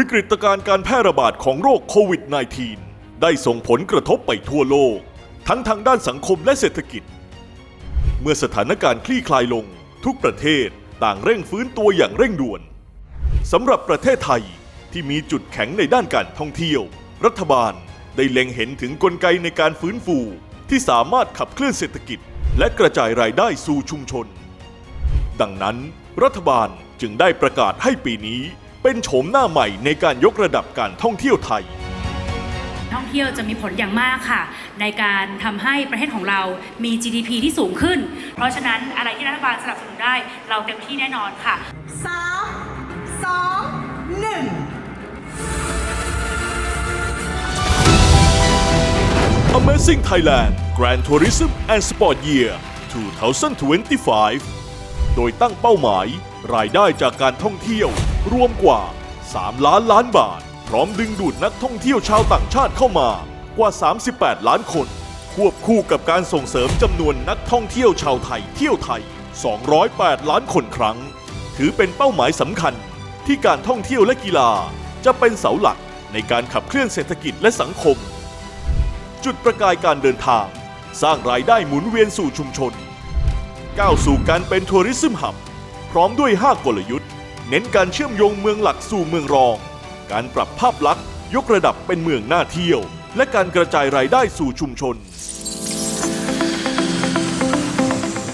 วิกฤตการณ์การแพร่ระบาดของโรคโควิด -19 ได้ส่งผลกระทบไปทั่วโลก ทั้งทางด้านสังคมและเศรษฐกิจ เมื่อสถานการณ์คลี่คลายลง ทุกประเทศต่างเร่งฟื้นตัวอย่างเร่งด่วนสำหรับประเทศไทยที่มีจุดแข็งในด้านการท่องเที่ยว รัฐบาลได้เล็งเห็นถึงกลไกในการฟื้นฟูที่สามารถขับเคลื่อนเศรษฐกิจ และกระจายรายได้สู่ชุมชน ดังนั้น รัฐบาลจึงได้ประกาศให้ปีนี้ เป็นโฉมหน้าใหม่ในการยกระดับการท่องเที่ยวไทย ท่องเที่ยวจะมีผลอย่างมากค่ะ ในการทำให้ประเทศของเรามี GDP ที่สูงขึ้น เพราะฉะนั้นอะไรที่รัฐบาลสนับสนุนได้ เราเต็มที่แน่นอนค่ะสามสองหนึ่ง Amazing Thailand Grand Tourism and Sport Year 2025 โดยตั้งเป้าหมาย รายได้จากการท่องเที่ยว รวมกว่า 3 ล้านล้านบาท พร้อมดึงดูดนักท่องเที่ยวชาวต่างชาติเข้ามากว่า 38 ล้านคน ควบคู่กับการส่งเสริมจำนวนนักท่องเที่ยวชาวไทยเที่ยวไทย 208 ล้านคนครั้ง ถือเป็นเป้าหมายสำคัญที่การท่องเที่ยวและกีฬาจะเป็นเสาหลักในการขับเคลื่อนเศรษฐกิจและสังคม จุดประกายการเดินทาง สร้างรายได้หมุนเวียนสู่ชุมชน ก้าวสู่การเป็นทัวริซึมหับ พร้อมด้วย 5 กลยุทธ์ เน้นการเชื่อมโยงเมืองหลักสู่เมืองรอง การปรับภาพลักษณ์ ยกระดับเป็นเมืองน่าเที่ยว และการกระจายรายได้สู่ชุมชน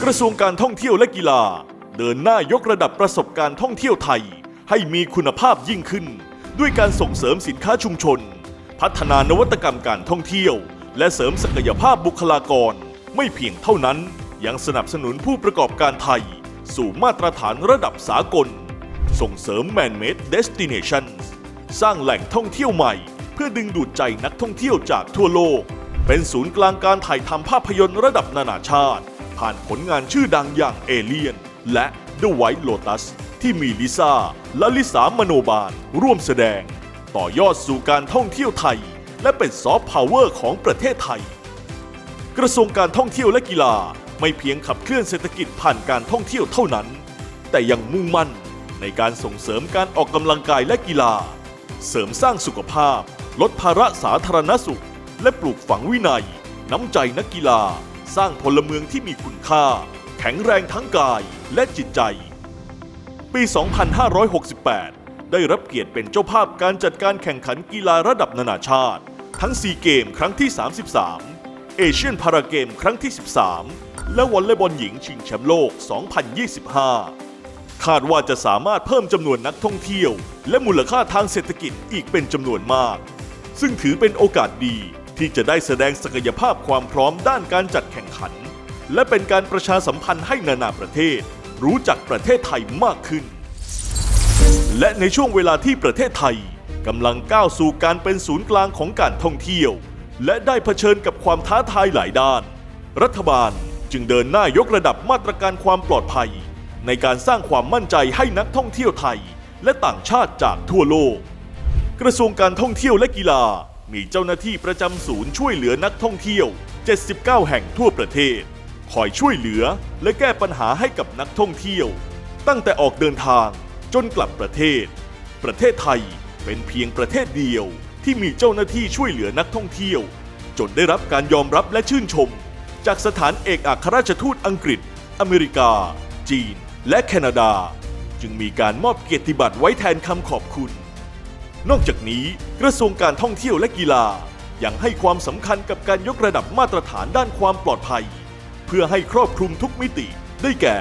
กระทรวงการท่องเที่ยวและกีฬา เดินหน้ายกระดับประสบการณ์ท่องเที่ยวไทย ให้มีคุณภาพยิ่งขึ้น ด้วยการส่งเสริมสินค้าชุมชน พัฒนานวัตกรรมการท่องเที่ยว และเสริมศักยภาพบุคลากร ไม่เพียงเท่านั้นยังสนับสนุนผู้ประกอบการไทย สู่มาตรฐานระดับสากล ส่งเสริม Man-Made Destination สร้างแหล่งท่องเที่ยวใหม่ เพื่อดึงดูดใจนักท่องเที่ยวจากทั่วโลก เป็นศูนย์กลางการถ่ายทำภาพยนตร์ระดับนานาชาติ ผ่านผลงานชื่อดังอย่างเอเลียนและ The White Lotus ที่มีลิซ่าและลิสามโนบาล ร่วมแสดง ต่อยอดสู่การท่องเที่ยวไทย และเป็นซอฟต์พาวเวอร์ของประเทศไทย กระทรวงการท่องเที่ยวและกีฬาไม่เพียงขับเคลื่อนเศรษฐกิจผ่านการท่องเที่ยวเท่านั้น แต่ยังมุ่งมั่น ในการส่งเสริมการออกกำลังกายและกีฬา เสริมสร้างสุขภาพ ลดภาระสาธารณสุข และปลูกฝังวินัย น้ำใจนักกีฬา สร้างพลเมืองที่มีคุณค่า แข็งแรงทั้งกายและจิตใจ ปี 2568 ได้รับเกียรติเป็นเจ้าภาพการจัดการแข่งขันกีฬาระดับนานาชาติ ทั้งซีเกมครั้งที่ 33 เอเชียนพาราเกมครั้งที่ 13 และวอลเลย์บอลหญิงชิงแชมป์โลก 2025 คาดว่าจะสามารถเพิ่มจำนวนนักท่องเที่ยว และมูลค่าทางเศรษฐกิจอีกเป็นจำนวนมาก ซึ่งถือเป็นโอกาสดีที่จะได้แสดงศักยภาพความพร้อมด้านการจัดแข่งขัน และเป็นการประชาสัมพันธ์ให้นานาประเทศ รู้จักประเทศไทยมากขึ้น และในช่วงเวลาที่ประเทศไทยกำลังก้าวสู่การเป็นศูนย์กลางของการท่องเที่ยว และได้เผชิญกับความท้าทายหลายด้าน รัฐบาลจึงเดินหน้ายกระดับมาตรการความปลอดภัย ในการสร้างความมั่นใจให้นักท่องเที่ยวไทย และต่างชาติจากทั่วโลก กระทรวงการท่องเที่ยวและกีฬา มีเจ้าหน้าที่ประจำศูนย์ช่วยเหลือนักท่องเที่ยว 79 แห่งทั่วประเทศ คอยช่วยเหลือและแก้ปัญหาให้กับนักท่องเที่ยว ตั้งแต่ออกเดินทางจนกลับประเทศ ประเทศไทยเป็นเพียงประเทศเดียวที่มีเจ้าหน้าที่ช่วยเหลือนักท่องเที่ยว จนได้รับการยอมรับและชื่นชม จากสถานเอกอัครราชทูตอังกฤษ อเมริกา จีน และแคนาดา จึงมีการมอบเกียรติบัตรไว้แทนคำขอบคุณ นอกจากนี้กระทรวงการท่องเที่ยวและกีฬายังให้ความสำคัญกับการยกระดับมาตรฐานด้านความปลอดภัย เพื่อให้ครอบคลุมทุกมิติได้แก่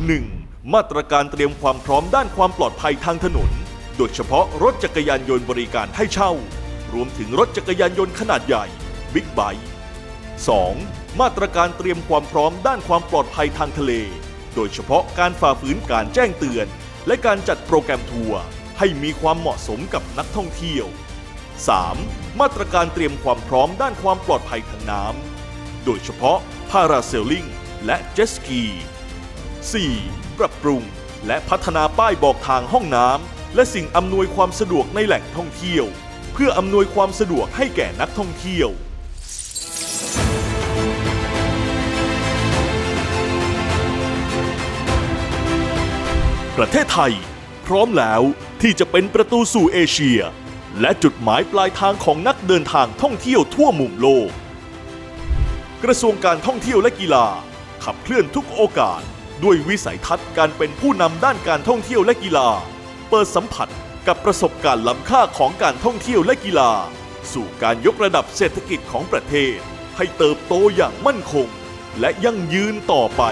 1. มาตรการเตรียมความพร้อมด้านความปลอดภัยทางถนน โดยเฉพาะรถจักรยานยนต์บริการให้เช่า รวมถึงรถจักรยานยนต์ขนาดใหญ่บิ๊กไบค์ 2. มาตรการเตรียมความพร้อมด้านความปลอดภัยทางทะเล โดยเฉพาะการฝ่าฝืนการแจ้งเตือน และการจัดโปรแกรมทัวร์ให้มีความเหมาะสมกับนักท่องเที่ยว 3. มาตรการเตรียมความพร้อมด้านความปลอดภัยทางน้ำ โดยเฉพาะพาราเซลลิงและเจ็ตสกี 4. ปรับปรุงและพัฒนาป้ายบอกทางห้องน้ำและสิ่งอำนวยความสะดวกในแหล่งท่องเที่ยว เพื่ออำนวยความสะดวกให้แก่นักท่องเที่ยว ประเทศไทย พร้อมแล้วที่จะเป็นประตูสู่เอเชีย และจุดหมายปลายทางของนักเดินทางท่องเที่ยวทั่วมุมโลก กระทรวงการท่องเที่ยวและกีฬา ขับเคลื่อนทุกโอกาส ด้วยวิสัยทัศน์การเป็นผู้นำด้านการท่องเที่ยวและกีฬา เปิดสัมผัสกับประสบการณ์ล้ำค่าของการท่องเที่ยวและกีฬา สู่การยกระดับเศรษฐกิจของประเทศ ให้เติบโตอย่างมั่นคง และยั่งยืนต่อไป